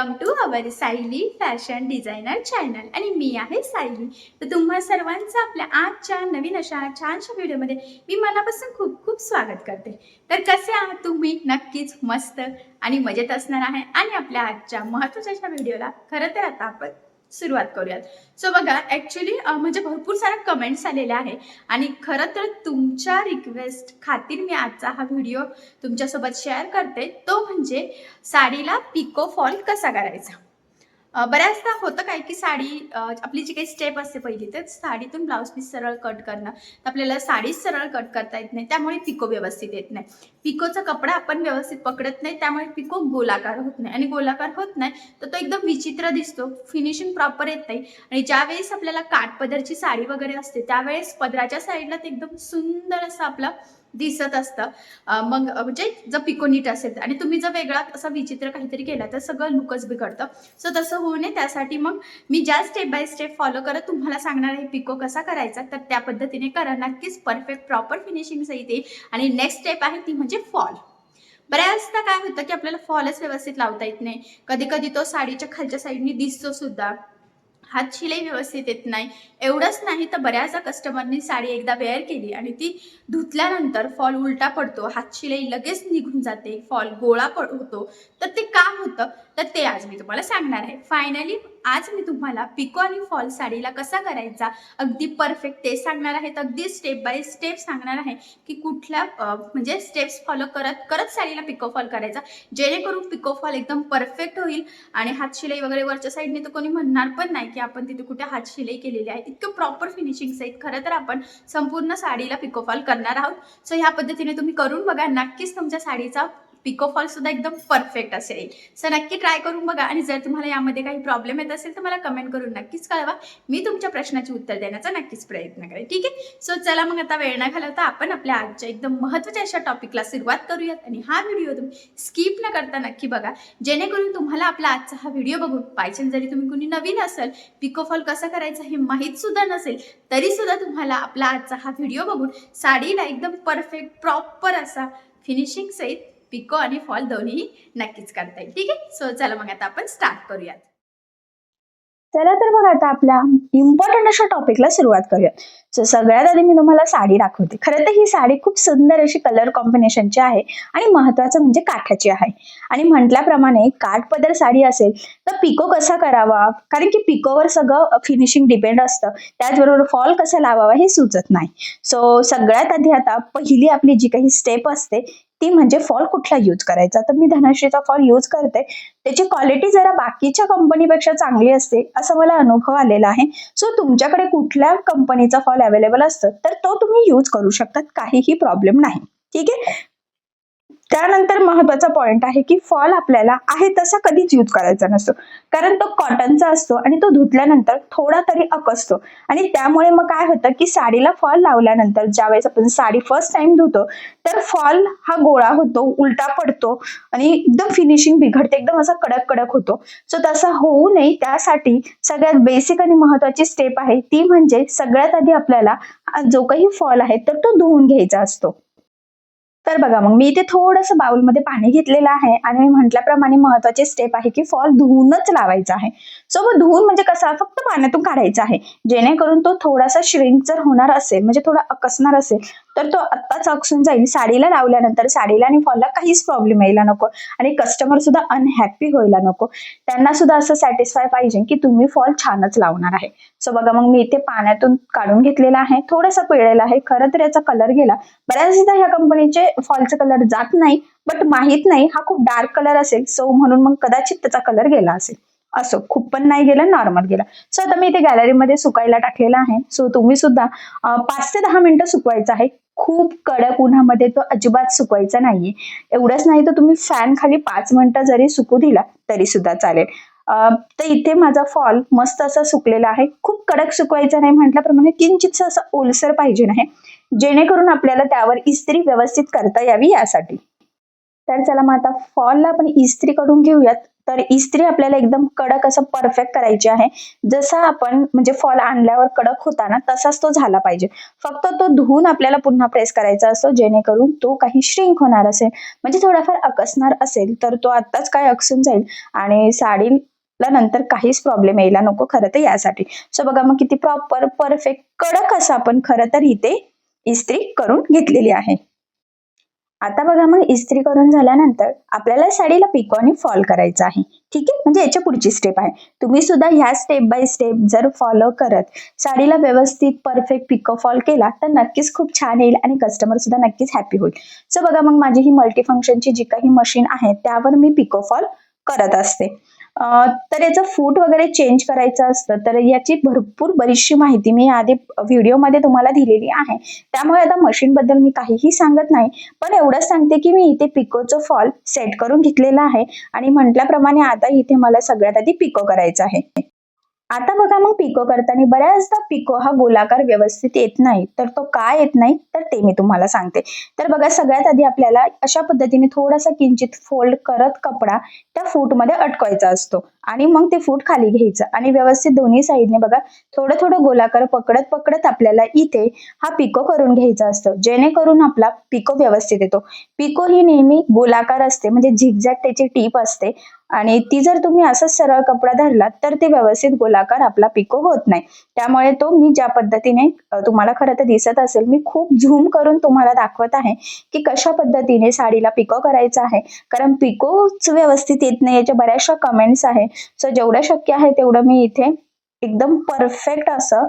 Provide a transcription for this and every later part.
Welcome to our Sayali fashion designer channel. आणि मी आहे सायली. तर तुम्हा सर्वांचं आपल्या आजच्या नवीन अशा छानशा व्हिडिओमध्ये मी मनापासून खूप खूप स्वागत करते. तर कसे आहात तुम्ही? नक्कीच मस्त आणि मजेत असणार आहे. आणि आपल्या आजच्या महत्त्वाच्या अशा व्हिडिओला खरं तर आता आपण सुरुवात करूयात. सो बघा ॲक्च्युली म्हणजे भरपूर साऱ्या कमेंट्स आलेल्या आहे आणि खरं तर तुमच्या रिक्वेस्ट खातीर मी आजचा हा व्हिडिओ तुमच्यासोबत शेअर करते. तो म्हणजे साडीला पिको फॉल कसा करायचा? बऱ्याचदा होतं काय की साडी आपली जी काही स्टेप असते पहिली तर साडीतून ब्लाऊज पीस सरळ कट करणं. तर आपल्याला साडीच सरळ कट करता येत नाही त्यामुळे पिको व्यवस्थित येत नाही. पिकोचा कपडा आपण व्यवस्थित पकडत नाही त्यामुळे पिको गोलाकार होत नाही. आणि गोलाकार होत नाही तर तो एकदम विचित्र दिसतो. फिनिशिंग प्रॉपर येत नाही. आणि ज्यावेळेस आपल्याला काठपदरची साडी वगैरे असते त्यावेळेस पदराच्या साईडला ते एकदम सुंदर असं आपलं दिसत असतं. मग म्हणजे जर पिको नीट असेल आणि तुम्ही जर वेगळा असा विचित्र काहीतरी केला तर सगळं लुकच बिघडतं. सो तसं होऊ नये. त्यासाठी मग मी ज्या स्टेप बाय स्टेप फॉलो करत तुम्हाला सांगणार आहे पिको कसा करायचा तर त्या पद्धतीने करा. नक्कीच परफेक्ट प्रॉपर फिनिशिंग सहित येईल आणि नेक्स्ट स्टेप आहे ती म्हणजे फॉल बऱ्याचदा काय होतं की आपल्याला फॉलच व्यवस्थित लावता येत नाही. कधी कधी तो साडीच्या खालच्या साईडनी दिसतो सुद्धा. हात शिलाई व्यवस्थित येत नाही. एवढंच नाही तर बऱ्याचदा कस्टमरनी साडी एकदा वेअर केली आणि ती धुतल्यानंतर फॉल उलटा पडतो. हात शिलाई लगेच निघून जाते. फॉल गोळा पड होतो. तर ते का होतं. तर ते आज मी तुम्हाला सांगणार आहे. फायनली आज मी तुम्हाला पिको आणि फॉल साडीला कसा करायचा अगदी परफेक्ट ते सांगणार आहेत अगदी स्टेप बाय स्टेप सांगणार आहे की कुठल्या म्हणजे स्टेप्स फॉलो करत करत साडीला पिको फॉल करायचा. जेणेकरून पिको फॉल एकदम परफेक्ट होईल. आणि हात शिलाई वगैरे वरच्या साईडने तर कोणी म्हणणार पण नाही की आपण तिथे कुठे हात शिलाई केलेली आहे. इतकं प्रॉपर फिनिशिंग आहेत खरं तर आपण संपूर्ण साडीला पिको फॉल करणार आहोत. सो ह्या पद्धतीने तुम्ही करून बघा. नक्कीच तुमच्या साडीचा पिको फॉल सुद्धा एकदम परफेक्ट असेल सो नक्की ट्राय करून बघा आणि जर तुम्हाला यामध्ये काही प्रॉब्लेम येत असेल तर मला कमेंट करून नक्कीच कळवा. मी तुमच्या प्रश्नाची उत्तर देण्याचा नक्कीच प्रयत्न करेन. ठीक आहे? सो चला मग आता वेळ न घालवता आपण आपल्या आजच्या एकदम महत्त्वाच्या अशा टॉपिकला सुरुवात करूयात. आणि हा व्हिडिओ तुम्ही स्किप न करता नक्की बघा. जेणेकरून तुम्हाला आपला आजचा हा व्हिडिओ बघून पाहिजे. जरी तुम्ही कुणी नवीन असाल पिको फॉल कसा करायचा हे माहीत सुद्धा नसेल तरी सुद्धा तुम्हाला आपला आजचा हा व्हिडिओ बघून साडीला एकदम परफेक्ट प्रॉपर असा फिनिशिंग सहित पिको आणि फॉल दोन्ही नक्कीच करता येईल. ठीक आहे? सो चला मग आता आपण स्टार्ट करूयात. चला तर मग आता आपल्या इम्पॉर्टंट अशा टॉपिकला सुरुवात करूया सो सगळ्यात आधी मी तुम्हाला साडी दाखवते. खरं तर ही साडी खूप सुंदर अशी कलर कॉम्बिनेशनची आहे आणि महत्वाचं म्हणजे काठाची आहे. आणि म्हटल्याप्रमाणे काठ पदर साडी असेल तर पिको कसा करावा? कारण की पिकोवर सगळं फिनिशिंग डिपेंड असतं. त्याचबरोबर फॉल कसा लावावा हे सुचत नाही. सो सगळ्यात आधी आता पहिली आपली जी काही स्टेप असते ती म्हणजे फॉल कुठला यूज करायचा? तर मी धनश्रीचा फॉल यूज करते. त्याची क्वालिटी जरा बाकीच्या कंपनीपेक्षा चांगली असते असं मला अनुभव आलेला आहे. सो तुमच्याकडे कुठल्या कंपनीचा फॉल अवेलेबल असतं तर तो तुम्ही यूज करू शकतात. काहीही प्रॉब्लेम नाही. ठीक आहे? महत्त्वाचा पॉइंट आहे की फॉल आपल्याला आहे तसा कधीच यूज करायचा नसतो. कारण तो कॉटनचा असतो आणि तो धुतल्यानंतर थोडा तरी अकसतो आणि त्यामुळे मग काय होतं की साडीला फॉल लावल्यानंतर ज्यावेळेस आपण साडी फर्स्ट टाइम धुतो तर फॉल हा गोळा होतो उलटा पडतो आणि एकदम फिनिशिंग बिघडते एकदम असा कडक कडक होतो. सो तसा होऊ नये. त्यासाठी सगळ्यात बेसिक आणि महत्वाची स्टेप आहे ती म्हणजे सगळ्यात आधी आपल्याला जो काही फॉल आहे तर तो धुवून घ्यायचा असतो. तर बघा मग मी इथे थोडंसं बाउलमध्ये पाणी घेतलेलं आहे आणि मी म्हटल्याप्रमाणे महत्वाची स्टेप आहे की फॉल धुवूनच लावायचा आहे. सो मग धुवून म्हणजे कसा? फक्त पाण्यातून काढायचा आहे. जेणेकरून तो थोडासा श्रिंक जर होणार असेल म्हणजे थोडा अकसणार असेल तर तो आत्ताच अकसून जाईल. साडीला लावल्यानंतर साडीला आणि फॉलला काहीच प्रॉब्लेम यायला नको. आणि कस्टमर सुद्धा अनहॅपी व्हायला नको. त्यांना सुद्धा असं सॅटिस्फाय पाहिजे की तुम्ही फॉल छानच लावणार आहे. सो बघा मग मी इथे पाण्यातून काढून घेतलेला आहे. थोडासा पिळलेला आहे. खरं तर याचा कलर गेला. बऱ्याचदा ह्या कंपनीचे फॉलचे कलर जात नाही. बट माहीत नाही. हा खूप डार्क कलर असेल. सो म्हणून मग कदाचित त्याचा कलर गेला असेल. असं खूप पण नाही गेला नॉर्मल गेला. सो आता मी इथे गॅलरीमध्ये सुकायला टाकलेला आहे. सो तुम्ही सुद्धा पाच ते दहा मिनिटं सुकवायचं आहे. खूप कडक उन्हामध्ये तो अजिबात सुकवायचा नाहीये. एवढंच नाही तर तुम्ही फॅन खाली पाच मिनिटं जरी सुकू दिला तरी सुद्धा चालेल. तर इथे माझा फॉल मस्त असा सुकलेला आहे. खूप कडक सुकवायचा नाही म्हटल्याप्रमाणे किंचितसं असं ओलसर पाहिजे नाही जेणेकरून आपल्याला त्यावर इस्त्री व्यवस्थित करता यावी यासाठी. तर चला मग आता फॉलला आपण इस्त्री करून घेऊयात. तर इस्त्री आपल्याला एकदम कडक असं परफेक्ट करायची आहे. जसा आपण म्हणजे फॉल आणल्यावर कडक होता ना तसाच तो झाला पाहिजे. फक्त तो धुवून आपल्याला पुन्हा प्रेस करायचा असतो जेणेकरून तो काही श्रिंक होणार असेल. म्हणजे थोडाफार अकसणार असेल तर तो आत्ताच काय अकसून जाईल. आणि साडीला नंतर काहीच प्रॉब्लेम यायला नको खरं तर यासाठी. सो बघा मग किती प्रॉपर परफेक्ट कडक असं आपण खरं तर इथे इस्त्री करून घेतलेली आहे. आता बघा मग इस्त्री करून झाल्यानंतर आपल्याला साडीला पिको आणि फॉल करायचा आहे. ठीक आहे? म्हणजे याच्या पुढची स्टेप आहे. तुम्ही सुद्धा ह्या स्टेप बाय स्टेप जर फॉलो करत साडीला व्यवस्थित परफेक्ट पिको फॉल केला तर नक्कीच खूप छान येईल आणि कस्टमर सुद्धा नक्कीच हॅपी होईल. सो बघा मग माझी ही मल्टी फंक्शनची जी काही मशीन आहे त्यावर मी पिको फॉल करत असते. तर याचं फूट वगैरे चेंज करायचं असतं तर याची भरपूर बरीचशी माहिती मी आधी व्हिडिओमध्ये तुम्हाला दिलेली आहे. त्यामुळे आता मशीन बद्दल मी काहीही सांगत नाही पण एवढंच सांगते की मी इथे पिकोचं फॉल सेट करून घेतलेला आहे आणि म्हटल्याप्रमाणे आता इथे मला सगळ्यात आधी पिको करायचं आहे. आता बघा मग पिको करताना बऱ्याचदा पिको हा गोलाकार व्यवस्थित येत नाही. तर तो काय येत नाही? तर ते मी तुम्हाला सांगते. तर बघा सगळ्यात आधी आपल्याला अशा पद्धतीने थोडासा किंचित फोल्ड करत कपडा त्या फूटमध्ये अटकवायचा असतो. आणि मग ते फूट खाली घ्यायचं. आणि व्यवस्थित दोन्ही साईडने बघा थोडं थोडं गोलाकार पकडत पकडत आपल्याला इथे हा पिको करून घ्यायचा असतो. जेणेकरून आपला पिको व्यवस्थित येतो. पिको ही नेहमी गोलाकार असते म्हणजे झिगझॅग त्याची टीप असते. आणि ती जर तुम्ही असंच सरळ कपडा धरला तर ते व्यवस्थित गोलाकार आपला पिको होत नाही. त्यामुळे तो मी ज्या पद्धतीने तुम्हाला खरं तर दिसत असेल मी खूप झूम करून तुम्हाला दाखवत आहे की कशा पद्धतीने साडीला पिको करायचा आहे. कारण पिकोच व्यवस्थित येत नाही याच्या बऱ्याचशा कमेंट्स आहे. सो जेवढं शक्य आहे तेवढं मी इथे एकदम परफेक्ट असं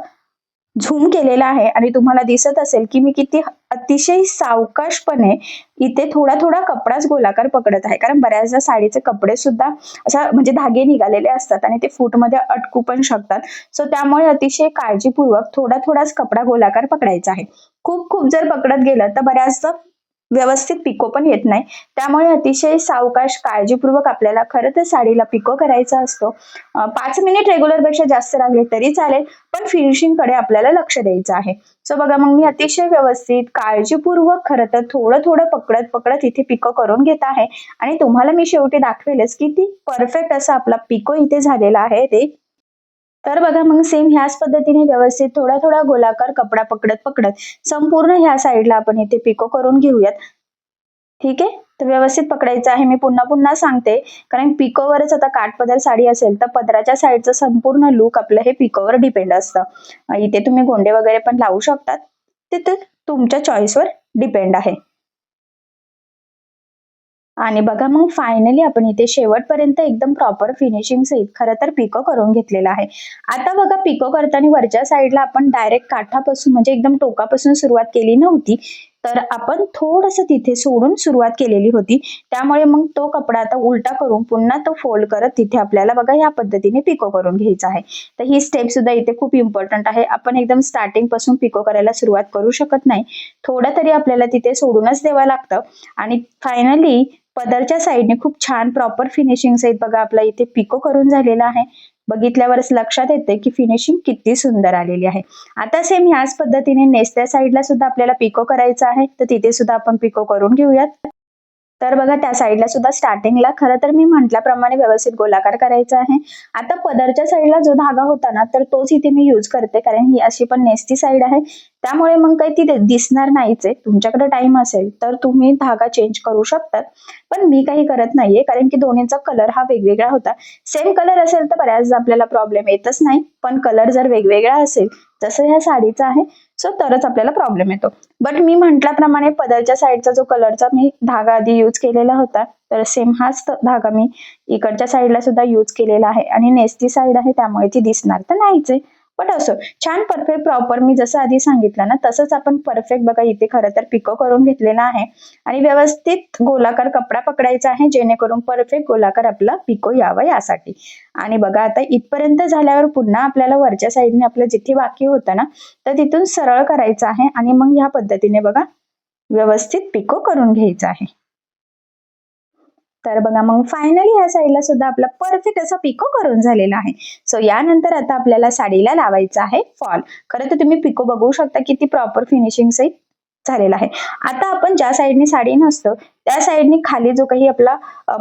झूम केलेला आहे आणि तुम्हाला दिसत असेल की मी किती अतिशय सावकाशपणे इथे थोडा थोडा कपडाच गोलाकार पकडत आहे. कारण बऱ्याचदा साडीचे कपडे सुद्धा असा म्हणजे धागे निघालेले असतात आणि ते फूटमध्ये अटकू पण शकतात. सो त्यामुळे अतिशय काळजीपूर्वक थोडा थोडाच कपडा गोलाकार पकडायचा आहे. खूप खूप जर पकडत गेलं तर बऱ्याचदा व्यवस्थित पिको पण येत नाही. त्यामुळे अतिशय सावकाश काळजीपूर्वक आपल्याला खरं तर साडीला पिको करायचा असतो. पाच मिनिट रेग्युलरपेक्षा जास्त लागले तरी चालेल पण फिनिशिंगकडे आपल्याला लक्ष द्यायचं आहे. सो बघा मग मी अतिशय व्यवस्थित काळजीपूर्वक खरं तर थोडं थोडं पकडत पकडत इथे पिको करून घेत आहे. आणि तुम्हाला मी शेवटी दाखवेलच की ती परफेक्ट असा आपला पिको इथे झालेला आहे ते. तर बघा मग सेम ह्याच पद्धतीने व्यवस्थित थोडा थोडा गोलाकार कपडा पकडत पकडत संपूर्ण ह्या साईडला आपण इथे पिको करून घेऊयात. ठीक आहे? तर व्यवस्थित पकडायचं आहे. मी पुन्हा पुन्हा सांगते. कारण पिकोवरच आता काठपदर साडी असेल तर पदराच्या साईडचं संपूर्ण लुक आपलं हे पिकोवर डिपेंड असतं. इथे तुम्ही गोंडे वगैरे पण लावू शकतात. ते तर तुमच्या चॉईसवर डिपेंड आहे. आणि बघा मग फायनली आपण इथे शेवटपर्यंत एकदम प्रॉपर फिनिशिंग सहित खरं तर पिको करून घेतलेला आहे. आता बघा पिको करताना वरच्या साईडला आपण डायरेक्ट काठापासून म्हणजे एकदम टोकापासून सुरुवात केली नव्हती तर आपण थोडस तिथे सोडून सुरुवात केलेली होती. त्यामुळे मग तो कपडा आता उलटा करून पुन्हा तो फोल्ड करत तिथे आपल्याला बघा या पद्धतीने पिको करून घ्यायचा आहे. तर ही स्टेप सुद्धा इथे खूप इम्पॉर्टंट आहे. आपण एकदम स्टार्टिंगपासून पिको करायला सुरुवात करू शकत नाही. थोडं तरी आपल्याला तिथे सोडूनच द्यावं लागतं. आणि फायनली पदरच्या साईडने खूप छान प्रॉपर फिनिशिंग सहित बघा आपला इथे पिको करून झालेला आहे. बघितल्यावरच लक्षात येते की फिनिशिंग किती सुंदर आलेली आहे. आता सेम ह्याच पद्धतीने नेसत्या साईडला सुद्धा आपल्याला पिको करायचा आहे. तर तिथे सुद्धा आपण पिको करून घेऊयात. तर बघा त्या साईडला सुद्धा स्टार्टिंगला खरं तर मी म्हटल्याप्रमाणे व्यवस्थित गोलाकार करायचा आहे. आता पदरच्या साईडला जो धागा होता ना तर तोच इथे मी यूज करते कारण ही अशी पण नेस्ती साईड आहे. त्यामुळे मग काही ती दिसणार नाहीच आहे. तुमच्याकडे टाइम असेल तर तुम्ही धागा चेंज करू शकतात. पण मी काही करत नाहीये कारण की दोन्हीचा कलर हा वेगवेगळा होता. सेम कलर असेल तर बऱ्याचदा आपल्याला प्रॉब्लेम येतच नाही. पण कलर जर वेगवेगळा असेल जसं ह्या साडीचा आहे. सो तरच आपल्याला प्रॉब्लेम येतो. बट मी म्हटल्याप्रमाणे पदरच्या साईडचा जो कलरचा मी धागा आधी यूज केलेला होता तर सेम हाच धागा मी इकडच्या साईडला सुद्धा यूज केलेला आहे. आणि नेसती साईड आहे त्यामुळे ती दिसणार तर नाहीच आहे. बट असो छान परफेक्ट प्रॉपर मी जसं आधी सांगितलं ना तसंच आपण परफेक्ट बघा इथे खरं तर पिको करून घेतलेला आहे. आणि व्यवस्थित गोलाकार कपडा पकडायचा आहे जेणेकरून परफेक्ट गोलाकार आपला पिको यावा यासाठी. आणि बघा आता इथपर्यंत झाल्यावर पुन्हा आपल्याला वरच्या साईडने आपलं जिथे बाकी होतं ना तर तिथून सरळ करायचं आहे. आणि मग ह्या पद्धतीने बघा व्यवस्थित पिको करून घ्यायचं आहे. तर बघा मग फायनली ह्या साईडला सुद्धा आपला परफेक्ट असा पिको करून झालेला आहे. सो यानंतर आता आपल्याला साडीला लावायचं आहे फॉल खरं तर तुम्ही पिको बघू शकता किती प्रॉपर फिनिशिंग सहित झालेला आहे. आता आपण ज्या साईडने साडी नसतो त्या साईडने खाली जो काही आपला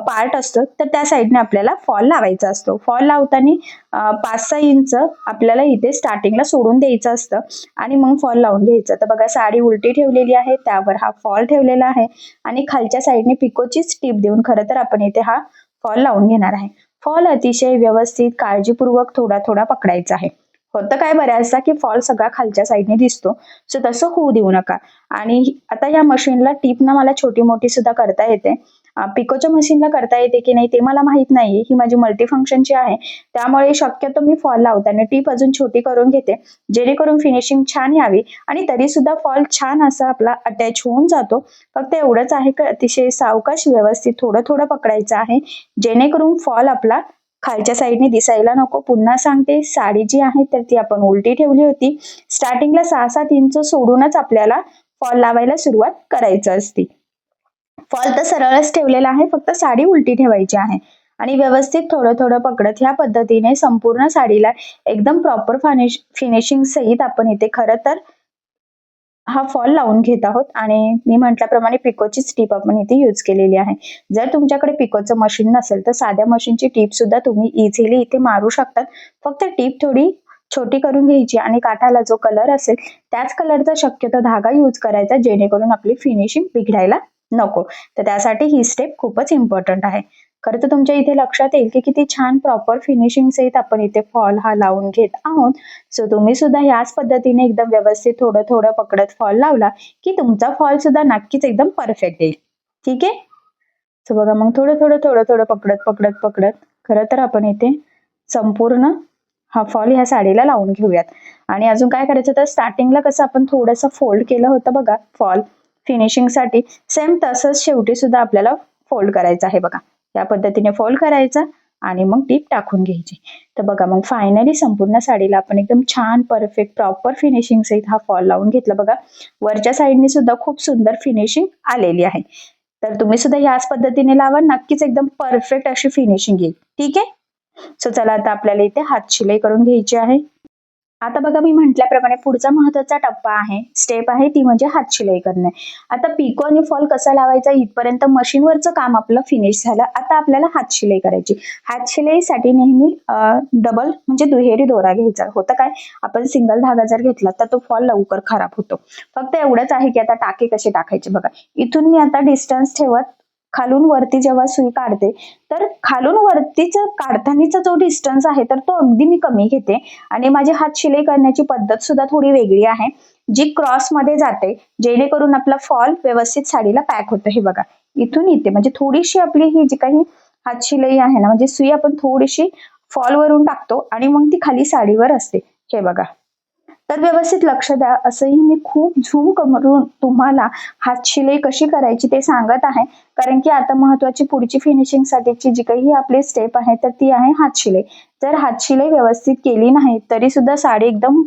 पार्ट असतो तर त्या साईडने आपल्याला फॉल लावायचा असतो. फॉल लावताना पाच सहा इंच आपल्याला इथे स्टार्टिंगला सोडून द्यायचं असतं आणि मग फॉल लावून घ्यायचं. तर बघा साडी उलटी ठेवलेली आहे त्यावर हा फॉल ठेवलेला आहे आणि खालच्या साईडने पिकोचीच टीप देऊन खरं तर आपण इथे हा फॉल लावून घेणार आहे. फॉल अतिशय व्यवस्थित काळजीपूर्वक थोडा थोडा पकडायचा आहे. होतं काय बऱ्याचदा की फॉल सगळा खालच्या साईडने दिसतो. सो तसं होऊ देऊ नका. आणि आता या मशीनला टीप ना मला छोटी मोठी सुद्धा करता येते. पिकोच्या मशीनला करता येते की नाही ते मला माहीत नाही. ही माझी मल्टीफंक्शनची आहे. त्यामुळे शक्यतो मी फॉल लावताना टीप अजून छोटी करून घेते. जेणेकरून फिनिशिंग छान यावी आणि तरी सुद्धा फॉल छान असा आपला अटॅच होऊन जातो. फक्त एवढंच आहे की अतिशय सावकाश व्यवस्थित थोडं थोडं पकडायचं आहे. जेणेकरून फॉल आपला खालच्या साईडने दिसायला नको. पुन्हा सांगते साडी जी आहे तर ती आपण उलटी ठेवली होती. स्टार्टिंगला सहा सात इंच सोडूनच आपल्याला फॉल लावायला सुरुवात करायचं असते. फॉल तर सरळच ठेवलेला आहे फक्त साडी उलटी ठेवायची आहे. आणि व्यवस्थित थोडं थोडं पकडत ह्या पद्धतीने संपूर्ण साडीला एकदम प्रॉपर फिनिश फिनिशिंग सहित आपण इथे खरं तर हा फॉल लावून घेत आहोत आणि मी म्हटल्याप्रमाणे पिकोची टीप आपण इथे यूज केलेली आहे. जर तुमच्याकडे पिकोचं मशीन नसेल तर साध्या मशीनची टीप सुद्धा तुम्ही इझिली इथे मारू शकतात. फक्त टीप थोडी छोटी करून घ्यायची आणि काठाला जो कलर असेल त्याच कलरचा शक्यतो धागा यूज करायचा जेणेकरून आपली फिनिशिंग बिघडायला नको. तर त्यासाठी ही स्टेप खूपच इम्पॉर्टंट आहे. खरं तर तुमच्या इथे लक्षात येईल की किती छान प्रॉपर फिनिशिंग सहित आपण इथे फॉल हा लावून घेत आहोत. सो तुम्ही सुद्धा याच पद्धतीने एकदम व्यवस्थित थोडं थोडं पकडत फॉल लावला की तुमचा फॉल सुद्धा नक्कीच एकदम परफेक्ट येईल. ठीक आहे? सो बघा मग थोडं थोडं थोडं थोडं पकडत पकडत पकडत खरं तर आपण इथे संपूर्ण हा फॉल ह्या साडीला लावून घेऊयात. आणि अजून काय करायचं तर स्टार्टिंगला कसं आपण थोडंसं फोल्ड केलं होतं बघा फॉल फिनिशिंगसाठी सेम तसंच शेवटी सुद्धा आपल्याला फोल्ड करायचं आहे बघा. या पद्धतीने फोल्ड करायचा आणि मग टीप टाकून घ्यायची. तर बघा मग फायनली संपूर्ण साडीला आपण एकदम छान परफेक्ट प्रॉपर फिनिशिंग सहित हा फॉल लावून घेतला. बघा वरच्या साईडने सुद्धा खूप सुंदर फिनिशिंग आलेली आहे. तर तुम्ही सुद्धा याच पद्धतीने लावा. नक्कीच एकदम परफेक्ट अशी फिनिशिंग येईल. ठीक आहे? सो चला आता आपल्याला इथे हात शिलाई करून घ्यायची आहे. आता बघा मी म्हटल्याप्रमाणे पुढचा महत्त्वाचा टप्पा आहे. स्टेप आहे ती म्हणजे हात शिलाई करणे. आता पिको आणि फॉल कसा लावायचा? इथपर्यंत मशीनवरचं काम आपलं फिनिश झालं. आता आपल्याला हात शिलाई करायची. हात शिलाईसाठी नेहमी डबल म्हणजे दुहेरी दोरा घ्यायचा. होतं काय? आपण सिंगल धागा जर घेतला तर तो फॉल लवकर खराब होतो. फक्त एवढंच आहे की आता टाके कसे टाकायचे बघा. इथून मी आता डिस्टन्स ठेवत खालून वरती जेव्हा सुई काढते तर खालून वरतीच काढतानीचा जो डिस्टन्स आहे तर तो अगदी मी कमी घेते. आणि माझी हात शिलाई करण्याची पद्धत सुद्धा थोडी वेगळी आहे. जी क्रॉसमध्ये जाते जेणेकरून आपला फॉल व्यवस्थित साडीला पॅक होतं. हे बघा इथून येते म्हणजे थोडीशी आपली ही जी काही हात शिलाई आहे ना म्हणजे सुई आपण थोडीशी फॉल वरून टाकतो आणि मग ती खाली साडीवर असते. हे बघा. तर व्यवस्थित लक्ष द्या. असंही मी खूप झूम करून तुम्हाला हात शिलाई कशी करायची ते सांगत आहे. कारण की आता महत्वाची पुढची फिनिशिंग साठीची जी काही आपली स्टेप आहे तर ती आहे हात शिलाई. जर हात शिलाई व्यवस्थित केली नाही तरी सुद्धा साडी एकदम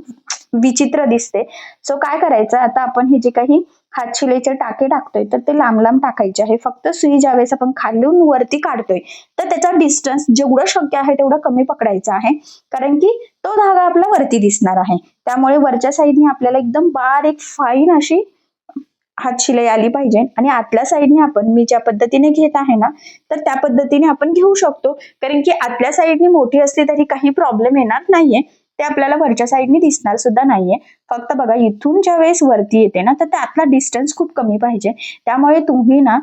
विचित्र दिसते. सो काय करायचं? आता आपण हे जे काही हात शिलाईचे टाके टाकतोय तर ते लांब लांब टाकायचे आहे. फक्त सुई ज्यावेळेस आपण खालून वरती काढतोय तर त्याचा डिस्टन्स जेवढं शक्य आहे तेवढं कमी पकडायचं आहे. कारण की तो धागा आपला वरती दिसणार आहे. त्यामुळे वरच्या साईडने आपल्याला एकदम बारीक फाईन अशी हात शिलाई आली पाहिजे. आणि आतल्या साईडने आपण मी ज्या पद्धतीने घेत आहे ना तर त्या पद्धतीने आपण घेऊ शकतो. कारण की आतल्या साईडने मोठी असली तरी काही प्रॉब्लेम येणार नाहीये. ते आपल्याला वरच्या साईडने दिसणार सुद्धा नाहीये. फक्त बघा इथून ज्या वेळेस वरती येते ना तर त्यातला डिस्टन्स खूप कमी पाहिजे. त्यामुळे तुम्ही ना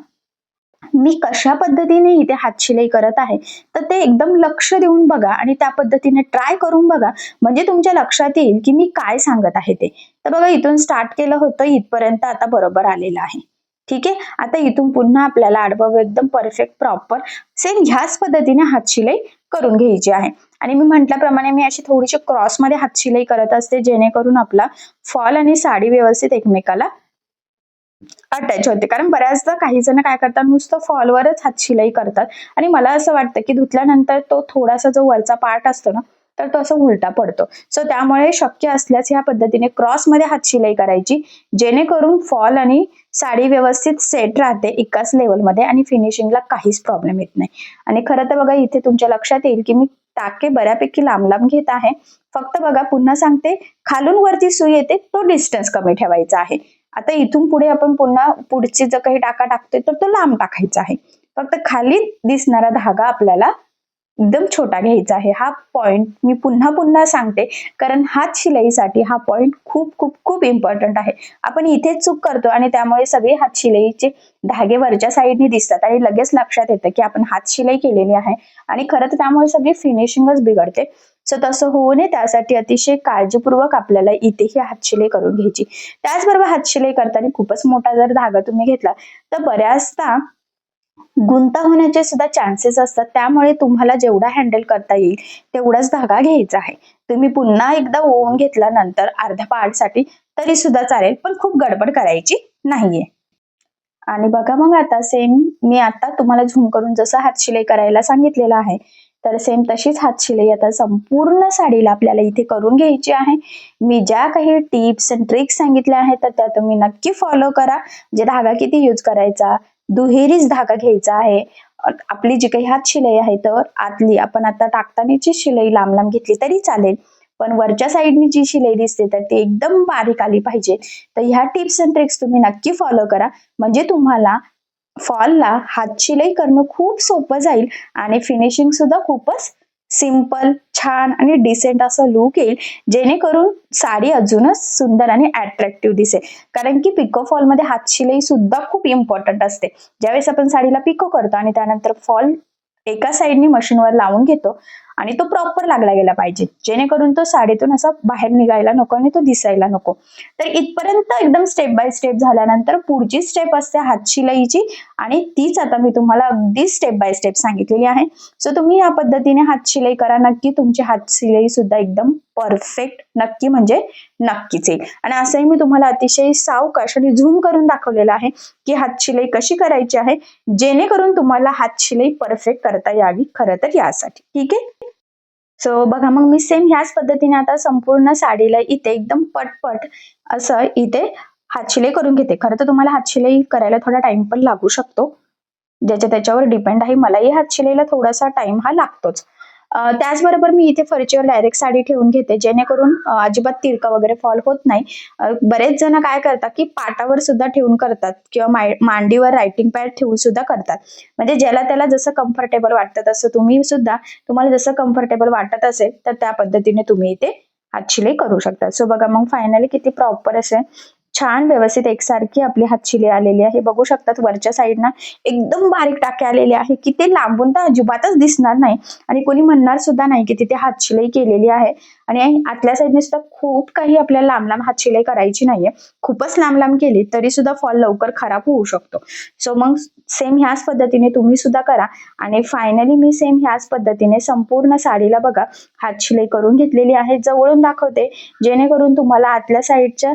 मी कशा पद्धतीने इथे हातशिलाई करत आहे? तर ते एकदम लक्ष देऊन बघा आणि त्या पद्धतीने ट्राय करून बघा. म्हणजे तुमच्या लक्षात येईल की मी काय सांगत आहे ते. तर बघा इथून स्टार्ट केलं होतं इथपर्यंत आता बरोबर आलेलं आहे. ठीक आहे? आता इथून पुन्हा आपल्याला आडवं एकदम परफेक्ट प्रॉपर सेम ह्याच पद्धतीने हातशिलाई करून घ्यायची आहे. आणि मी म्हटल्याप्रमाणे मी अशी थोडीशी क्रॉसमध्ये हातशिलाई करत असते जेणेकरून आपला फॉल आणि साडी व्यवस्थित एकमेकाला अटॅच होते. कारण बऱ्याचदा काही जण काय करतात नुसतं फॉलवरच हात शिलाई करतात. आणि मला असं वाटतं की धुतल्यानंतर तो थोडासा जो वरचा पार्ट असतो ना तर तो असं उलटा पडतो. सो त्यामुळे शक्य असल्यास ह्या पद्धतीने क्रॉसमध्ये हात शिलाई करायची जेणेकरून फॉल आणि साडी व्यवस्थित सेट राहते एकाच लेवलमध्ये आणि फिनिशिंगला काहीच प्रॉब्लेम येत नाही. आणि खरं तर बघा इथे तुमच्या लक्षात येईल की मी टाके बऱ्यापैकी लांब लांब घेत आहे. फक्त बघा पुन्हा सांगते खालून वरती सुई येते तो डिस्टन्स कमी ठेवायचा आहे. आता इथून पुढे आपण पुन्हा पुढची जर काही टाका टाकतोय तर तो लांब टाकायचा आहे. फक्त खाली दिसणारा धागा आपल्याला एकदम छोटा घ्यायचा आहे. हा पॉइंट मी पुन्हा पुन्हा सांगते कारण हात शिलाईसाठी हा पॉइंट खूप खूप खूप इम्पॉर्टंट आहे. आपण इथे चूक करतो आणि त्यामुळे सगळे हात शिलाईचे धागे वरच्या साईडने दिसतात आणि लगेच लक्षात येतं की आपण हात शिलाई केलेली आहे. आणि खरं तर त्यामुळे सगळी फिनिशिंगच बिघडते. सो तसं होऊ नये. त्यासाठी अतिशय काळजीपूर्वक आपल्याला इथे ही हातशिलाई करून घ्यायची. त्याचबरोबर हातशिलाई करताना खूपच मोठा जर धागा तुम्ही घेतला तर बऱ्याचदा गुंता होण्याचे सुद्धा चान्सेस असतात. त्यामुळे तुम्हाला जेवढा हँडल करता येईल तेवढाच धागा घ्यायचा आहे. तुम्ही पुन्हा एकदा ओवून घेतल्यानंतर अर्ध्या पार्टसाठी तरी सुद्धा चालेल पण खूप गडबड करायची नाहीये. आणि बघा मग आता सेम मी आता तुम्हाला झूम करून जसं हातशिलाई करायला सांगितलेलं आहे तर सेम तशीच हात शिलाई आता संपूर्ण साडीला आपल्याला इथे करून घ्यायची आहे. मी ज्या काही टिप्स अँड ट्रिक्स सांगितल्या आहेत तर त्या तुम्ही नक्की फॉलो करा. जे धागा किती यूज करायचा दुहेरीच धागा घ्यायचा आहे. आपली जी काही हात शिलाई आहे तर आतली आपण आता टाकतानाची शिलाई लांब लांब घेतली तरी चालेल. पण वरच्या साईडनी जी शिलाई दिसते तर ती एकदम बारीक आली पाहिजे. तर ह्या टिप्स अँड ट्रिक्स तुम्ही नक्की फॉलो करा. म्हणजे तुम्हाला फॉलला हात शिलाई करणं खूप सोपं जाईल आणि फिनिशिंग सुद्धा खूपच सिंपल छान आणि डिसेंट असं लुक येईल जेणेकरून साडी अजूनच सुंदर आणि अट्रॅक्टिव्ह दिसेल. कारण की पिको फॉलमध्ये हातशिलाई सुद्धा खूप इम्पॉर्टंट असते. ज्यावेळेस आपण साडीला पिको करतो आणि त्यानंतर फॉल एका साईडनी मशीनवर लावून घेतो आणि तो प्रॉपर लागला गेला पाहिजे. जेणेकरून तो साडीतून असा बाहेर निघायला नको आणि तो दिसायला नको. तर इथपर्यंत एकदम स्टेप बाय स्टेप झाल्यानंतर पुढची स्टेप असते हात शिलाईची आणि तीच आता मी तुम्हाला अगदी स्टेप बाय स्टेप सांगितलेली आहे. सो तुम्ही या पद्धतीने हातशिलाई करा. नक्की तुमची हातशिलाई सुद्धा एकदम परफेक्ट नक्की म्हणजे नक्कीच येईल. आणि असंही मी तुम्हाला अतिशय सावकाश आणि झूम करून दाखवलेलं आहे की हातशिलाई कशी करायची आहे जेणेकरून तुम्हाला हातशिलाई परफेक्ट करता यावी खरं तर यासाठी. ठीक आहे? सो बघा मग मी सेम ह्याच पद्धतीने आता संपूर्ण साडीला इथे एकदम पटपट असं इथे हातशिलाई करून घेते. खरं तर तुम्हाला हातशिलाई करायला थोडा टाइम पण लागू शकतो. ज्याच्या त्याच्यावर डिपेंड आहे मलाही हातशिलाईला थोडासा टाइम हा लागतोच. त्याचबरोबर मी इथे फरचीवर डायरेक्ट साडी ठेवून घेते जेणेकरून अजिबात तिरका वगैरे फॉल होत नाही. बरेच जण काय करतात की पाटावर सुद्धा ठेवून करतात किंवा मांडीवर रायटिंग पॅड ठेवून सुद्धा करतात. म्हणजे ज्याला त्याला जसं कम्फर्टेबल वाटतं तसं तुम्ही सुद्धा तुम्हाला जसं कम्फर्टेबल वाटत असेल तर त्या पद्धतीने तुम्ही इथे हातशिलाई करू शकता. सो बघा मग फायनली किती प्रॉपर असे छान व्यवस्थित एकसारखी आपली हातशिले आलेली आहे. बघू शकतात वरच्या साईडना एकदम बारीक टाके आलेले आहे. की ते लांबून तर अजिबातच दिसणार नाही. आणि कोणी म्हणणार सुद्धा नाही की तिथे हातशिलाई केलेली आहे. आणि आतल्या साईडने सुद्धा खूप काही आपल्याला लांब लांब हातशिलाई करायची नाहीये. खूपच लांब लांब केली तरी सुद्धा फॉल लवकर खराब होऊ शकतो. सो मग सेम ह्याच पद्धतीने तुम्ही सुद्धा करा. आणि फायनली मी सेम ह्याच पद्धतीने संपूर्ण साडीला बघा हातशिलाई करून घेतलेली आहे. जवळून दाखवते जेणेकरून तुम्हाला आतल्या साईडच्या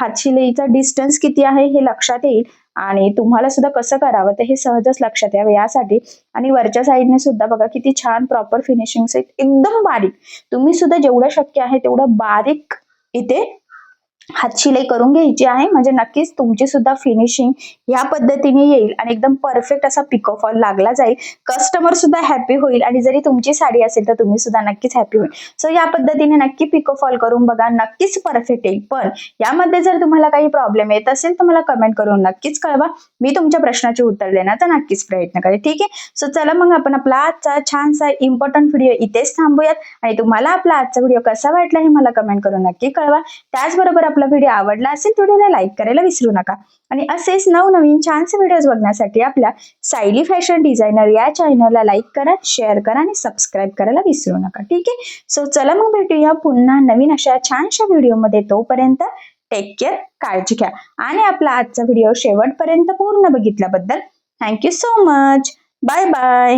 हातशिलाईचा डिस्टन्स किती आहे हे लक्षात येईल. आणि तुम्हाला सुद्धा कसं करावं ते हे सहजच लक्षात यावं यासाठी. आणि वरच्या साईडने सुद्धा बघा किती छान प्रॉपर फिनिशिंग एकदम बारीक. तुम्ही सुद्धा जेवढं शक्य आहे तेवढं बारीक इथे हातशिलाई करून घ्यायची आहे. म्हणजे नक्कीच तुमची सुद्धा फिनिशिंग या पद्धतीने येईल आणि एकदम परफेक्ट असा पिको फॉल लागला जाईल. कस्टमर सुद्धा हॅपी होईल आणि जरी तुमची साडी असेल तर तुम्ही सुद्धा नक्कीच हॅपी होईल. सो या पद्धतीने नक्की पिको फॉल करून बघा. नक्कीच परफेक्ट येईल. पण यामध्ये जर तुम्हाला काही प्रॉब्लेम येत असेल तर मला कमेंट करून नक्कीच कळवा. मी तुमच्या प्रश्नाचे उत्तर देण्याचा नक्कीच प्रयत्न करेन. ठीक आहे? सो चला मग आपण आपला आजचा छानसा इम्पॉर्टंट व्हिडिओ इथेच थांबूयात. आणि तुम्हाला आपला आजचा व्हिडिओ कसा वाटला हे मला कमेंट करून नक्की कळवा. त्याचबरोबर आपला व्हिडिओ आवडला असेल तर व्हिडिओला लाईक करायला विसरू नका. आणि असेच नवनवीन छानसे व्हिडिओज बघण्यासाठी आपल्या सायली फॅशन डिझायनर या चॅनलला लाईक करा शेअर करा आणि सबस्क्राईब करायला विसरू नका. ठीक आहे? सो चला मग भेटूया पुन्हा नवीन अशा छानशा व्हिडिओमध्ये तोपर्यंत टेक केअर काळजी घ्या. आणि आपला आजचा व्हिडिओ शेवटपर्यंत पूर्ण बघितल्याबद्दल thank you so much bye bye